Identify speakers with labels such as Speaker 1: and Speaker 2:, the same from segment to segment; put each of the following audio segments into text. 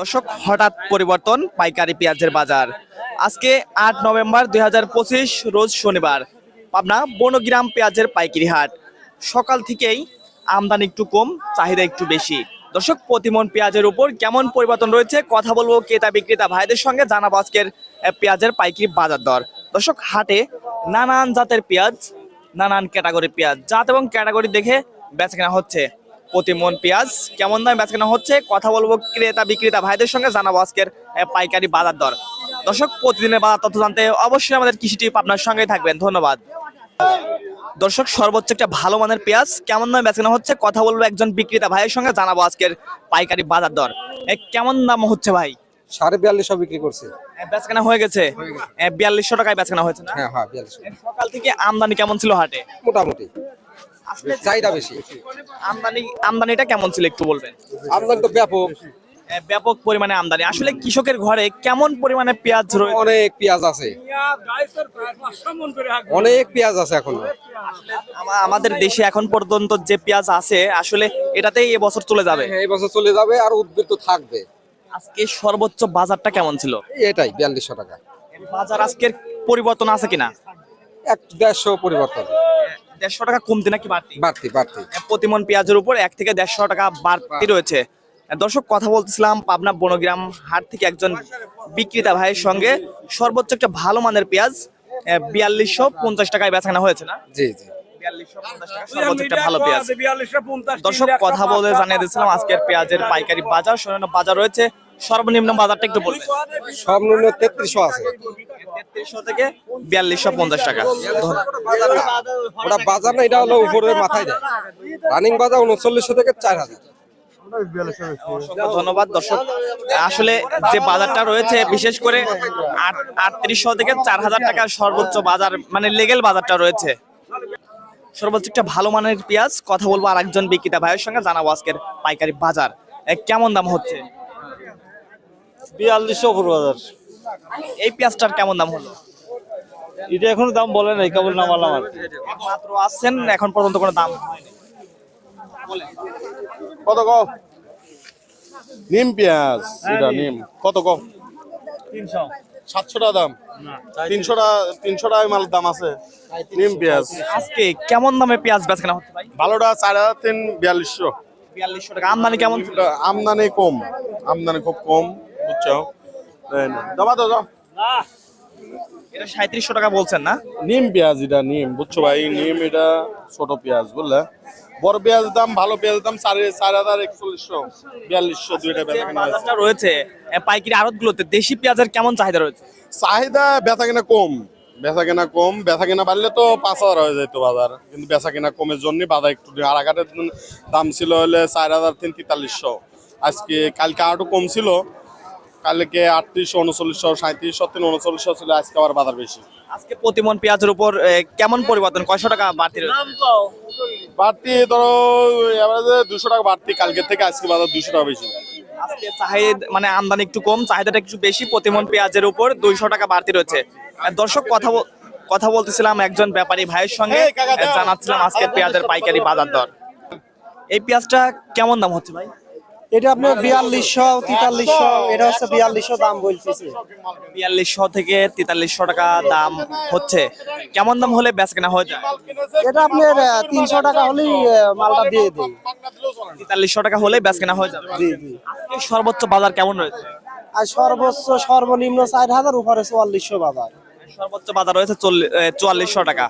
Speaker 1: দর্শক, হঠাৎ পরিবর্তন, পাইকারি পেঁয়াজের বাজার। আজকে আট নভেম্বর দু হাজার পঁচিশ, রোজ শনিবার। পাবনা বনগ্রাম পেঁয়াজের পাইকারি হাট। সকাল থেকেই আমদানি একটু কম, চাহিদা একটু বেশি। দর্শক, প্রতিমন পেঁয়াজের উপর কেমন পরিবর্তন রয়েছে, কথা বলব ক্রেতা বিক্রেতা ভাইদের সঙ্গে, জানাব আজকের পেঁয়াজের পাইকারি বাজার দর। দর্শক, হাটে নানান জাতের পেঁয়াজ, নানান ক্যাটাগরির পেঁয়াজ। জাত এবং ক্যাটাগরি দেখে বেচা কেনা হচ্ছে। প্রতি মন পেঁয়াজ। কেমন দামে বেচা কেনা হচ্ছে? কথা বলব ক্রেতা বিক্রেতা ভাইদের সঙ্গে জানাব আজকের পাইকারি বাজার দর। দর্শক প্রতিদিনের বাজার তথ্য জানতে অবশ্যই আমাদের কৃষি টিপ আপনার সঙ্গেই থাকবেন। ধন্যবাদ। দর্শক সর্বোচ্চ একটা ভালো মানের পেঁয়াজ। কেমন দামে বেচা কেনা হচ্ছে? কথা বলব একজন বিক্রেতা ভাইয়ের সঙ্গে জানাব আজকের পাইকারি বাজার দর। কেমন দাম হচ্ছে ভাই?
Speaker 2: সাড়ে বিয়াল্লিশশো বিক্রি করছে।
Speaker 1: বেচা কেনা হয়ে গেছে? বিয়াল্লিশশো টাকায় বেচা কেনা হয়েছে না?
Speaker 2: হ্যাঁ হ্যাঁ বিয়াল্লিশশো।
Speaker 1: সকাল থেকে আমদানি কেমন ছিল হাটে?
Speaker 2: মোটামুটি। চাহিদা বেশি।
Speaker 1: আমদানি আমদানিটা কেমন ছিল একটু বলবেন?
Speaker 2: আমদানি তো ব্যাপক।
Speaker 1: ব্যাপক পরিমাণে আমদানি। আসলে কৃষকের ঘরে কেমন পরিমাণে পেঁয়াজ রয়েছে
Speaker 2: অনেক পেঁয়াজ আছে। অনেক পেঁয়াজ আছে এখন।
Speaker 1: আমাদের দেশে এখন পর্যন্ত যে পেঁয়াজ আছে আসলে এটাতেই এবছর চলে যাবে।
Speaker 2: এই বছর চলে যাবে আর উদ্বৃত্ত থাকবে।
Speaker 1: আজকে সর্বোচ্চ বাজারটা কেমন ছিল?
Speaker 2: এটাই বিয়াল্লিশশো টাকা।
Speaker 1: বাজার আজকের পরিবর্তন আছে কিনা?
Speaker 2: এক দেড়শো পরিবর্তন।
Speaker 1: দেড়শো টাকা কমতি নাকি বাড়তি?
Speaker 2: বাড়তি বাড়তি।
Speaker 1: প্রতিমন পেঁয়াজের উপর এক থেকে দেড়শো টাকা বাড়তি রয়েছে। দর্শক কথা বলতেছিলাম পাবনা বনগ্রাম হাট থেকে একজন বিক্রেতা ভাইয়ের সঙ্গে সর্বোচ্চ একটা ভালো মানের পেঁয়াজ বিয়াল্লিশশো পঞ্চাশ টাকায় বেচাকেনা হয়েছে না?
Speaker 2: জি জি।
Speaker 1: দর্শক কথা বলে জানিয়ে দিচ্ছিলাম আজকের পেঁয়াজের পাইকারি বাজার সৈন্য বাজার রয়েছে। সর্বনিম্ন বাজারটা একটু বলবেন।
Speaker 2: সর্বনিম্ন তেত্রিশশো আছে।
Speaker 1: তেত্রিশশো থেকে বিয়াল্লিশশো পঞ্চাশ টাকা।
Speaker 2: ওটা বাজার না এটা হলো উপরে মাথায় দেয় রানিং বাজার উনচল্লিশশো থেকে চার হাজার
Speaker 1: ধন্যবাদ দর্শক। আসলে যে বাজারটা রয়েছে বিশেষ করে আট- আটত্রিশশো থেকে চার হাজার টাকার সর্বোচ্চ বাজার মানে লেগেল বাজারটা রয়েছে। সর্বোচ্চ একটা ভালো মানের পেঁয়াজ কথা বলব আর একজন বিক্রেতা ভাইয়ের সঙ্গে জানাব আজকের পাইকারি বাজার। কেমন দাম হচ্ছে?
Speaker 3: বিয়াল্লিশশো করব হাজার
Speaker 1: এই পেঁয়াজটার কেমন দাম হলো?
Speaker 3: এটা এখনও দাম বলে নাই কেবল নামালাম আর
Speaker 1: মাত্র আসছেন এখন পর্যন্ত কোনো দাম
Speaker 4: কত কম নিম পেঁয়াজ এটা নিম। কত কম সাতশো টাকা দাম? তিনশো টাকা তিনশো টাকা মালের দাম আছে। নিম পেঁয়াজ।
Speaker 1: আজকে কেমন দামে পেঁয়াজ বেচকেনা হচ্ছে ভাই?
Speaker 4: ভালোটা চার হাজার তিন বিয়াল্লিশশো।
Speaker 1: বিয়াল্লিশশো টাকা। আমদানি কেমন
Speaker 4: আমদানি কম। আমদানি খুব কম। বুঝছ জমা তো
Speaker 1: এটা সাঁত্রিশশো টাকা বলছেন না?
Speaker 4: নিম পেঁয়াজ এটা নিম বুঝছ ভাই? নিম এটা ছোট পেঁয়াজ বুঝলে? বড় পেঁয়াজ দাম ভালো পেঁয়াজ দাম চার চার হাজার একচল্লিশশো বিয়াল্লিশশো দুইটা বেচা কেনা
Speaker 1: রয়েছে পাইকারি দেশি পেঁয়াজের কেমন চাহিদা রয়েছে?
Speaker 4: চাহিদা বেচা কেনা কম বেচা কেনা কম। বেচা কেনা বাড়লে তো পাঁচ হাজার হয়ে যেত বাজার কিন্তু বেচা কেনা কমের জন্য বাজার একটু আড়াঘাটের দাম ছিল হলে চার হাজার তিন তেতাল্লিশশো। আজকে কালকে আরও কম ছিল কালকে আটত্রিশশো উনচল্লিশশো সাঁত্রিশশো তিন উনচল্লিশশো ছিল আজকে আবার বাজার বেশি।
Speaker 1: আজকে প্রতিমন পেঁয়াজের উপর কেমন পরিবর্তন? কয়শো টাকা বাড়তি
Speaker 4: বাড়তি ধরো এবারে দুশো টাকা বাড়তি কালকের থেকে আজকে বাজার দুশো টাকা বেশি।
Speaker 1: আজকে চাহিদা মানে আমদানি একটু কম চাহিদাটা একটু বেশি প্রতিমন পেঁয়াজের উপর দুইশো টাকা বাড়তি রয়েছে। দর্শক কথা বল- কথা বলতেছিলাম একজন ব্যাপারী ভাইয়ের সঙ্গে জানাচ্ছিলাম আজকে পেঁয়াজের পাইকারি বাজার দর। এই পেঁয়াজটা কেমন দাম হচ্ছে ভাই?
Speaker 5: এটা আপনার বিয়াল্লিশশো তেতাল্লিশশো এটা হচ্ছে বিয়াল্লিশশো দাম বলতেছে।
Speaker 1: বিয়াল্লিশশো থেকে তেতাল্লিশশো টাকা দাম হচ্ছে। কেমন দাম হলে বেচ কেনা হয়ে যায়?
Speaker 5: এটা আপনার তিনশো টাকা হলেই মালটা দিয়ে দিই।
Speaker 1: তেতাল্লিশশো টাকা হলে বেচ কেনা হয়ে যাবে। সর্বোচ্চ বাজার কেমন রয়েছে?
Speaker 5: আর সর্বোচ্চ সর্বনিম্ন চার হাজার উপরে চুয়াল্লিশশো বাজার।
Speaker 1: সর্বোচ্চ বাজার রয়েছে চুয়াল্লিশশো টাকা।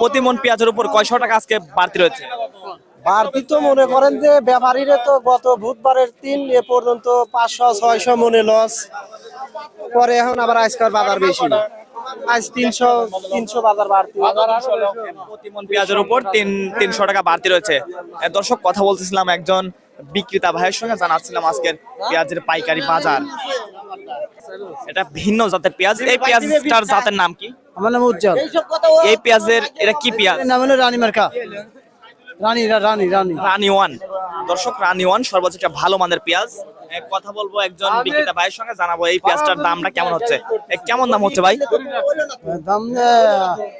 Speaker 1: প্রতি মন পেঁয়াজের উপর কয়শো টাকা আজকে বাড়তি রয়েছে?
Speaker 5: বাড়তি তো মনে করেন যে ব্যাপারীরা তো গত বুধবারের তিন এ পর্যন্ত পাঁচশো ছয়শো মনে লস পরে এখন আবার আজকাল বাজার বেশি আজ তিনশো তিনশো বাজার বাড়তি।
Speaker 1: প্রতি পেঁয়াজের উপর তিন তিনশো টাকা বাড়তি রয়েছে। দর্শক কথা বলতেছিলাম একজন বিক্রেতা ভাইয়ের সঙ্গে জানাচ্ছিলাম আজকের পেঁয়াজের পাইকারি বাজার। এটা ভিন্ন জাতের পেঁয়াজ। এই পেঁয়াজটার জাতের নাম কি?
Speaker 5: আমার নাম উজ্জ্বল।
Speaker 1: এই পেঁয়াজের এটা কি পেঁয়াজ?
Speaker 5: নাম হলো রানী মার্কা। রানী রানী রানী।
Speaker 1: রানি ওয়ান। দর্শক রানি ওয়ান সর্বোচ্চ একটা ভালো মানের পেঁয়াজ। কথা বলব একজন বিক্রেতা ভাইয়ের সঙ্গে জানাব এই পেঁয়াজটার দামটা কেমন হচ্ছে। কেমন দাম হচ্ছে ভাই?
Speaker 5: দাম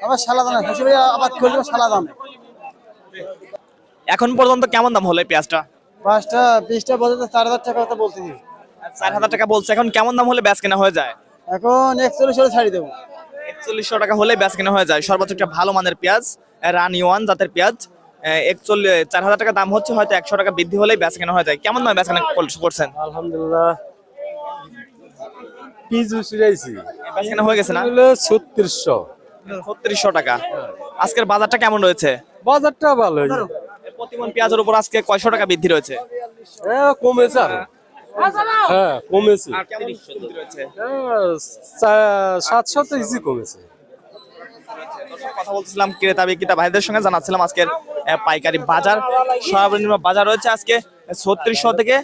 Speaker 5: আবার সালা দাম হিসেবে করলে সালা দাম।
Speaker 1: এখন পর্যন্ত কেমন দাম হলো এই পেঁয়াজটা?
Speaker 5: পাঁচটা বিশটা বলতে চার হাজার টাকা বলতেছি।
Speaker 1: চার হাজার টাকা বলছে। এখন কেমন দাম হলে ব্যাস কেনা হয়ে যায়?
Speaker 5: এখন ছাড়ি দেবো।
Speaker 1: একচল্লিশশো টাকা হলে ব্যাস কেনা হয়ে যায়। সর্বোচ্চ একটা ভালো মানের পেঁয়াজ রানি ওয়ান জাতের পেঁয়াজ। একচল্লিশ চার হাজার টাকা দাম হচ্ছে হয়তো একশো টাকা বৃদ্ধি হলেই ব্যাস কেনা হয়ে যায়। কেমন দামে ব্যাস কেনা করছেন?
Speaker 6: আলহামদুলিল্লাহ। পিস
Speaker 1: ব্যাস কেনা হয়ে গেছে না?
Speaker 6: ছত্রিশশো।
Speaker 1: ছত্রিশশো টাকা। আজকের বাজারটা কেমন রয়েছে?
Speaker 6: বাজারটা ভালো
Speaker 1: প্রতিমন পেঁয়াজের উপর আজকে কয়শো টাকা বৃদ্ধি রয়েছে?
Speaker 6: হ্যাঁ কমেছে আর। হ্যাঁ কমেছে। সাতশো তো ইজি কমেছে।
Speaker 1: কথা বলছিলাম ক্রেতা বিক্রেতা ভাইদের সঙ্গে, জানাচ্ছিলাম আজকের পাইকারি বাজার, সর্বনিম্ন বাজার রয়েছে আজকে ছত্রিশশো থেকে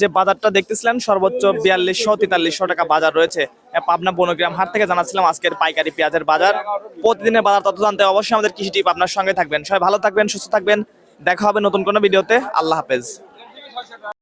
Speaker 1: যে বাজারটা দেখতেছিলেন, সর্বোচ্চ বিয়াল্লিশশো, তেতাল্লিশশো টাকা বাজার রয়েছে। পাবনা বনগ্রাম হাট থেকে জানাচ্ছিলাম আজকের পাইকারি পেঁয়াজের বাজার। প্রতিদিনের বাজার তথ্য জানতে অবশ্যই আমাদের কৃষি টিপ আপনার সঙ্গে থাকবেন। সবাই ভালো থাকবেন, সুস্থ থাকবেন। দেখা হবে নতুন কোনো ভিডিওতে। আল্লাহ হাফেজ।